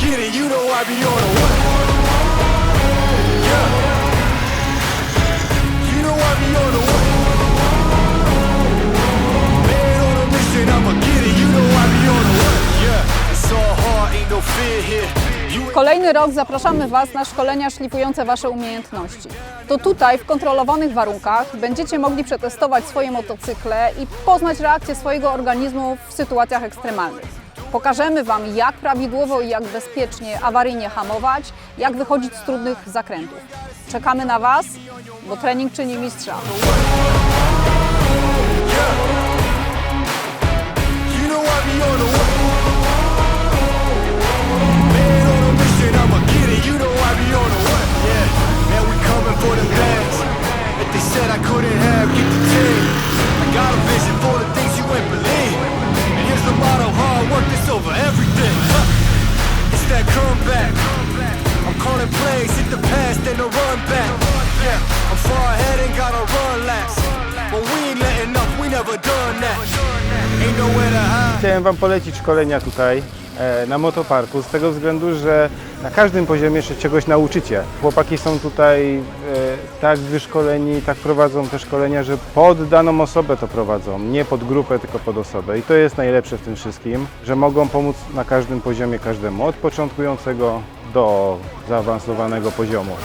get it. You know I be on a? Yeah. You know I be on a? Man on a mission, I'ma get it. You know I be on a? Yeah. It's all hard, ain't no fear here. Kolejny rok zapraszamy Was na szkolenia szlifujące Wasze umiejętności. To tutaj, w kontrolowanych warunkach, będziecie mogli przetestować swoje motocykle i poznać reakcję swojego organizmu w sytuacjach ekstremalnych. Pokażemy Wam, jak prawidłowo i jak bezpiecznie awaryjnie hamować, jak wychodzić z trudnych zakrętów. Czekamy na Was, bo trening czyni mistrza. For the bags. If they said I couldn't have, get the team. I got a vision calling plays, hit the then the run back. Yeah, I'm far ahead and gotta run. But we ain't letting up, we never done that. Ain't nowhere to hide. Chciałem Wam polecić szkolenia tutaj e, na motoparku z tego względu, że na każdym poziomie się czegoś nauczycie. Chłopaki są tutaj e, tak wyszkoleni, tak prowadzą te szkolenia, że pod daną osobę to prowadzą, nie pod grupę, tylko pod osobę. I to jest najlepsze w tym wszystkim, że mogą pomóc na każdym poziomie każdemu, od początkującego do zaawansowanego poziomu.